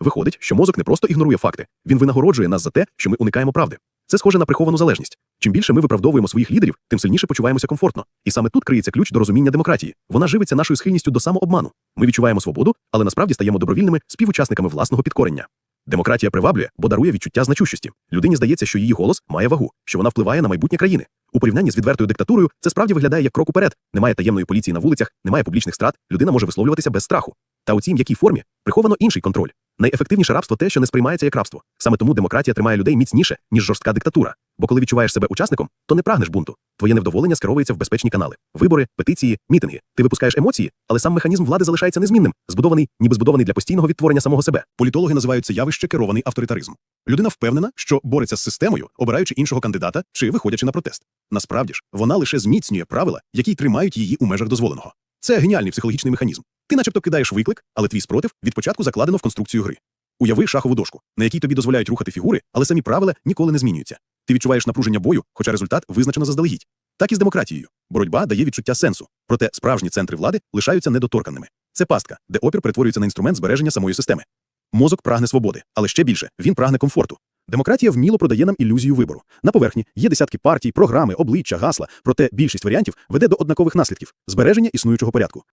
Виходить, що мозок не просто ігнорує факти, він винагороджує нас за те, що ми уникаємо правди. Це схоже на приховану залежність. Чим більше ми виправдовуємо своїх лідерів, тим сильніше почуваємося комфортно. І саме тут криється ключ до розуміння демократії. Вона живиться нашою схильністю до самообману. Ми відчуваємо свободу, але насправді стаємо добровільними співучасниками власного підкорення. Демократія приваблює, бо дарує відчуття значущості. Людині здається, що її голос має вагу, що вона впливає на майбутнє країни. У порівнянні з відвертою диктатурою це справді виглядає як крок уперед. Немає таємної поліції на вулицях, немає публічних страт, людина може висловлюватися без страху. Та у цій м'якій формі приховано інший контроль. Найефективніше рабство те, що не сприймається як рабство. Саме тому демократія тримає людей міцніше, ніж жорстка диктатура. Бо коли відчуваєш себе учасником, то не прагнеш бунту. Твоє невдоволення скеровується в безпечні канали: вибори, петиції, мітинги. Ти випускаєш емоції, але сам механізм влади залишається незмінним, збудований, ніби збудований для постійного відтворення самого себе. Політологи називають це явище керований авторитаризм. Людина впевнена, що бореться з системою, обираючи іншого кандидата чи виходячи на протест. Насправді ж, вона лише зміцнює правила, які тримають її у межах дозволеного. Це геніальний психологічний механізм. Ти, начебто, кидаєш виклик, але твій спротив від початку закладено в конструкцію гри. Уяви шахову дошку, на якій тобі дозволяють рухати фігури, але самі правила ніколи не змінюються. Ти відчуваєш напруження бою, хоча результат визначено заздалегідь. Так і з демократією. Боротьба дає відчуття сенсу, проте справжні центри влади лишаються недоторканими. Це пастка, де опір перетворюється на інструмент збереження самої системи. Мозок прагне свободи, але ще більше він прагне комфорту. Демократія вміло продає нам ілюзію вибору. На поверхні є десятки партій, програми, обличчя, гасла, проте більшість варіантів веде до однакових наслідків збереження існуючого порядку.